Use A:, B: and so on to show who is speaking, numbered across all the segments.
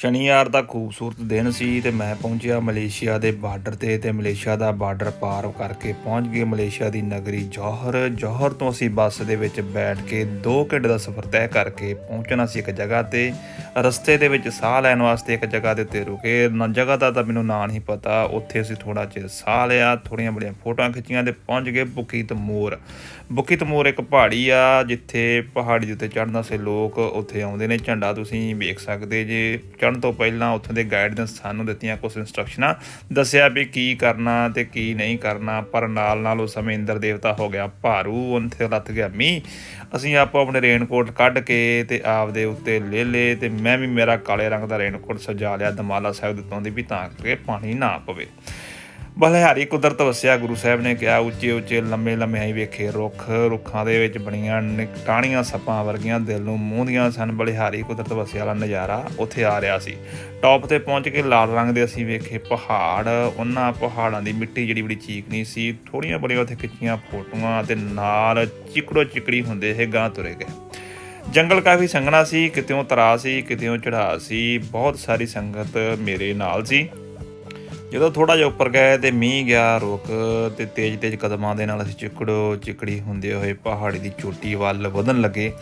A: ਸ਼ਨੀਵਾਰ ਦਾ ਖੂਬਸੂਰਤ ਦਿਨ ਸੀ ਤੇ ਮੈਂ ਪਹੁੰਚਿਆ ਮਲੇਸ਼ੀਆ ਦੇ ਬਾਰਡਰ ਤੇ ਤੇ ਮਲੇਸ਼ੀਆ ਦਾ ਬਾਰਡਰ ਪਾਰ ਕਰਕੇ ਪਹੁੰਚ ਗਏ ਮਲੇਸ਼ੀਆ ਦੀ ਨਗਰੀ ਜੋਹਰ। ਜੋਹਰ ਤੋਂ ਅਸੀਂ ਬੱਸ ਦੇ ਵਿੱਚ ਬੈਠ ਕੇ 2 ਘੰਟੇ ਦਾ ਸਫ਼ਰ ਤੈਅ ਕਰਕੇ ਪਹੁੰਚਣਾ ਸੀ ਇੱਕ ਜਗ੍ਹਾ ਤੇ। ਰਸਤੇ ਦੇ ਵਿੱਚ ਸਾਹ ਲੈਣ ਵਾਸਤੇ ਇੱਕ ਜਗ੍ਹਾ ਦੇ ਉੱਤੇ ਰੁਕੇ। ਨਾ ਜਗ੍ਹਾ ਦਾ ਤਾਂ ਮੈਨੂੰ ਨਾਂ ਨਹੀਂ ਪਤਾ। ਉੱਥੇ ਅਸੀਂ ਥੋੜਾ ਚਿਰ ਸਾਹ ਲਿਆ ਥੋੜੀਆਂ ਬੜੀਆਂ ਫੋਟੋਆਂ ਖਿੱਚੀਆਂ ਤੇ ਪਹੁੰਚ ਗਏ ਬੁਕੀ ਤਮੂਰ ਬੁਕੀ ਤਮੂਰ ਇੱਕ ਪਹਾੜੀ ਆ ਜਿੱਥੇ ਪਹਾੜੀ ਦੇ ਉੱਤੇ ਚੜ੍ਹਨਾ ਵਾਸਤੇ ਲੋਕ ਉੱਥੇ ਆਉਂਦੇ ਨੇ। ਝੰਡਾ ਤੁਸੀਂ ਵੇਖ ਸਕਦੇ ਜੇ। ਚੜ੍ਹਨ ਤੋਂ ਪਹਿਲਾਂ ਉੱਥੋਂ ਦੇ ਗਾਈਡ ਨੇ ਸਾਨੂੰ ਦਿੱਤੀਆਂ ਕੁਝ ਇਨਸਟਰਕਸ਼ਨਾਂ ਦੱਸਿਆ ਵੀ ਕੀ ਕਰਨਾ ਤੇ ਕੀ ਨਹੀਂ ਕਰਨਾ, ਪਰ ਨਾਲ ਨਾਲ ਉਸ ਸਮੇਂ ਇੰਦਰ ਦੇਵਤਾ ਹੋ ਗਿਆ ਭਾਰੂ, ਉੱਥੇ ਲੱਥ ਗਿਆ ਮੀਂਹ। ਅਸੀਂ ਆਪੋ ਆਪਣੇ ਰੇਨਕੋਟ ਕੱਢ ਕੇ ਤੇ ਆਪਦੇ ਉੱਤੇ ਲੈ ਲੇ ਤੇ ਮੈਂ ਵੀ ਮੇਰਾ ਕਾਲੇ ਰੰਗ ਦਾ ਰੇਨਕੋਟ ਸਜਾ ਲਿਆ, ਦਮਾਲਾ ਸਾਹਿਬ ਦੇ ਦੀ ਵੀ ਤਾਂ ਕਿ ਪਾਣੀ ਨਾ ਪਵੇ। ਬਲਿਹਾਰੀ ਕੁਦਰਤ ਵਸਿਆ, ਗੁਰੂ ਸਾਹਿਬ ਨੇ ਕਿਹਾ, ਉੱਚੇ ਉੱਚੇ ਲੰਮੇ ਲੰਮੇ ਆਈ ਵੇਖੇ, ਰੁੱਖ, ਰੁੱਖਾਂ ਦੇ ਵਿੱਚ ਬਣੀਆਂ ਟਾਣੀਆਂ ਸੱਪਾਂ ਵਰਗੀਆਂ, ਦਿਲ ਨੂੰ ਮੂੰਹਦੀਆਂ ਸਨ ਬਲਿਹਾਰੀ ਕੁਦਰਤ ਵਸਿਆ ਵਾਲਾ ਨਜ਼ਾਰਾ ਉੱਥੇ ਆ ਰਿਹਾ ਸੀ। ਟੌਪ ਤੇ ਪਹੁੰਚ ਕੇ ਲਾਲ ਰੰਗ ਦੇ ਅਸੀਂ ਵੇਖੇ ਪਹਾੜ, ਉਹਨਾਂ ਪਹਾੜਾਂ ਦੀ ਮਿੱਟੀ ਜਿਹੜੀ ਬੜੀ ਚੀਕਣੀ ਸੀ ਥੋੜੀਆਂ ਬੜੀਆਂ ਉੱਥੇ ਖਿੱਚੀਆਂ ਫੋਟੋਆਂ ਤੇ ਨਾਲ ਚਿਕੜੋ ਚਿਕੜੀ ਹੁੰਦੇ ਇਹ ਗਾਂ ਤੁਰੇ ਗਏ। ਜੰਗਲ ਕਾਫੀ ਸੰਘਣਾ ਸੀ ਕਿਤੇੋਂ ਤਰਾ ਸੀ ਕਿਤੇੋਂ ਚੜਾ ਸੀ, ਬਹੁਤ ਸਾਰੀ ਸੰਗਤ ਮੇਰੇ ਨਾਲ ਸੀ। ਜਦੋਂ ਥੋੜਾ ਜਿਹਾ ਉੱਪਰ ਗਏ ਤੇ ਮੀਂਹ ਗਿਆ ਰੁਕ ਤੇ ਤੇਜ਼ ਤੇਜ਼ ਕਦਮਾਂ ਦੇ ਨਾਲ ਅਸੀਂ ਚਿਕੜੋ ਚਿਕੜੀ ਹੁੰਦੇ ਹੋਏ ਪਹਾੜੀ ਦੀ ਚੋਟੀ ਵੱਲ ਵਧਣ ਲੱਗੇ।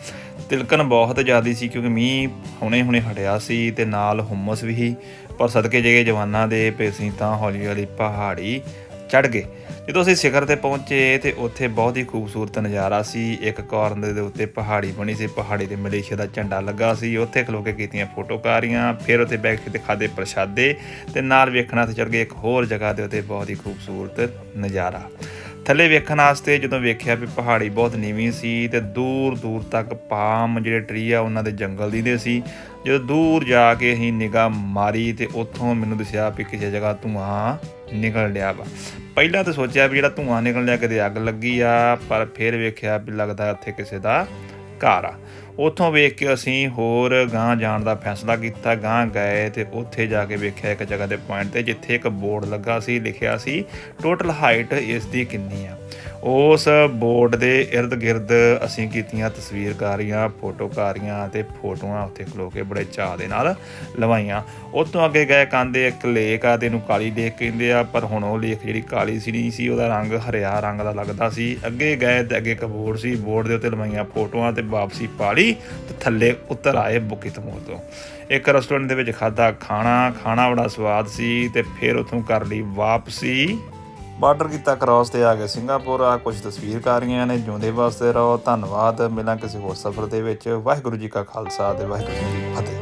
A: ਤਿਲਕਣ ਬਹੁਤ ਜ਼ਿਆਦੀ ਸੀ ਕਿਉਂਕਿ ਮੀਂਹ ਹੁਣੇ ਹੁਣੇ ਹਟਿਆ ਸੀ ਤੇ ਨਾਲ ਹੁਮਸ ਵੀ ਸੀ। ਪਰ ਸਦਕੇ ਜਗੇ ਜਵਾਨਾਂ ਦੇ ਪੇਸੀ ਤਾਂ ਹੌਲੀ ਹੌਲੀ ਪਹਾੜੀ ਚੜ ਗਏ। ਜਦੋਂ ਅਸੀਂ ਸਿਖਰ ਤੇ ਪਹੁੰਚੇ, ਤੇ ਉੱਥੇ ਬਹੁਤ ਹੀ ਖੂਬਸੂਰਤ ਨਜ਼ਾਰਾ ਸੀ। ਇੱਕ ਕਾਰਨ ਦੇ ਉੱਤੇ ਪਹਾੜੀ ਬਣੀ ਸੀ। ਪਹਾੜੀ ਤੇ ਮਲੇਸ਼ੀਆ ਦਾ ਝੰਡਾ ਲੱਗਾ ਸੀ। ਉੱਥੇ ਖਲੋ ਕੇ ਕੀਤੀਆਂ ਫੋਟੋਕਾਰੀਆਂ, ਫਿਰ ਉੱਥੇ ਬੈਠ ਕੇ ਤੇ ਖਾਦੇ ਪ੍ਰਸ਼ਾਦੇ, ਤੇ ਨਾਲ ਵੇਖਣਾ ਤੇ ਚੜ ਗਏ ਇੱਕ ਹੋਰ ਜਗ੍ਹਾ ਦੇ ਉੱਤੇ ਬਹੁਤ ਹੀ ਖੂਬਸੂਰਤ ਨਜ਼ਾਰਾ। ਥੱਲੇ ਵੇਖਣ ਵਾਸਤੇ ਜਦੋਂ ਵੇਖਿਆ ਵੀ ਪਹਾੜੀ ਬਹੁਤ ਨੀਵੀਂ ਸੀ, ਤੇ ਦੂਰ ਦੂਰ ਤੱਕ ਪਾਮ ਜਿਹੜੇ ਟਰੀ ਆ, ਉਹਨਾਂ ਦੇ ਜੰਗਲ ਦੀ ਦੇ ਸੀ। ਜਦੋਂ ਦੂਰ ਜਾ ਕੇ ਅਸੀਂ ਨਿਗਾਹ ਮਾਰੀ, ਤੇ ਉੱਥੋਂ ਮੈਨੂੰ ਦਿਸਿਆ ਵੀ ਕਿਸੇ ਜਗ੍ਹਾ ਧੂਆਂ ਨਿਕਲ ਡਿਆ ਵਾ। ਪਹਿਲਾਂ ਤਾਂ ਸੋਚਿਆ ਵੀ ਜਿਹੜਾ ਧੂਆਂ ਨਿਕਲ ਲਿਆ ਕਿਤੇ ਅੱਗ ਲੱਗੀ ਆ, ਪਰ ਫਿਰ ਵੇਖਿਆ ਵੀ ਲੱਗਦਾ ਇੱਥੇ ਕਿਸੇ ਦਾ ਘਰ ਆ। ਉੱਥੋਂ ਵੇਖ ਕੇ ਅਸੀਂ ਹੋਰ ਗਾਂ ਜਾਣ ਦਾ ਫੈਸਲਾ ਕੀਤਾ ਗਾਂ ਗਏ ਤੇ ਉੱਥੇ ਜਾ ਕੇ ਵੇਖਿਆ ਇੱਕ ਜਗ੍ਹਾ ਦੇ ਪੁਆਇੰਟ ਤੇ, ਜਿੱਥੇ ਇੱਕ ਬੋਰਡ ਲੱਗਾ ਸੀ, ਲਿਖਿਆ ਸੀ ਟੋਟਲ ਹਾਈਟ ਇਸ ਦੀ ਕਿੰਨੀ ਆ? ਉਸ ਬੋਰਡ ਦੇ ird ਗਿਰਦ ਅਸੀਂ ਕੀਤੀਆਂ ਤਸਵੀਰਕਾਰੀਆਂ, ਫੋਟੋਕਾਰੀਆਂ ਤੇ ਫੋਟੋਆਂ ਉੱਥੇ ਖਲੋ ਕੇ ਬੜੇ ਚਾਅ ਦੇ ਨਾਲ ਲਵਾਈਆਂ। ਉਤੋਂ ਅੱਗੇ ਗਏ ਕਾਂਦੇ ਇੱਕ ਲੇਕ ਆ ਤੇ ਇਹਨੂੰ ਕਾਲੀ ਲੇਕ ਕਹਿੰਦੇ ਆ, ਪਰ ਹੁਣ ਉਹ ਲੇਕ ਜਿਹੜੀ ਕਾਲੀ ਸੀ ਨਹੀਂ ਸੀ, ਉਹਦਾ ਰੰਗ ਹਰਿਆ ਰੰਗ ਦਾ ਲੱਗਦਾ ਸੀ। ਅੱਗੇ ਗਏ ਤੇ ਅੱਗੇ ਇੱਕ ਬੋਰਡ ਸੀ, ਬੋਰਡ ਦੇ ਉੱਤੇ ਲਵਾਈਆਂ ਫੋਟੋਆਂ ਤੇ ਵਾਪਸੀ ਪਾਲੀ ਤੇ ਥੱਲੇ ਉੱਤਰ ਆਏ ਬੁਕੀ ਤਮੋਰ ਤੋਂ। ਇੱਕ ਰੈਸਟੋਰੈਂਟ ਦੇ ਵਿੱਚ ਖਾਦਾ ਖਾਣਾ ਖਾਣਾ ਬੜਾ ਸਵਾਦ ਸੀ ਤੇ ਫਿਰ ਉੱਥੋਂ ਕਰ ਲਈ ਵਾਪਸੀ ਬਾਰਡਰ ਕੀਤਾ ਕ੍ਰਾਸ ਤੇ ਆ ਗਏ ਸਿੰਗਾਪੁਰ ਆ ਕੁਝ ਤਸਵੀਰਕਾਰੀਆਂ ਨੇ, ਜਿਉਂਦੇ ਵਾਸਤੇ ਰਹੋ, ਧੰਨਵਾਦ, ਮਿਲਾਂ ਕਿਸੇ ਹੋਰ ਸਫ਼ਰ ਦੇ ਵਿੱਚ। ਵਾਹਿਗੁਰੂ ਜੀ ਕਾ ਖਾਲਸਾ ਤੇ ਵਾਹਿਗੁਰੂ ਜੀ ਕੀ ਫਤਿਹ।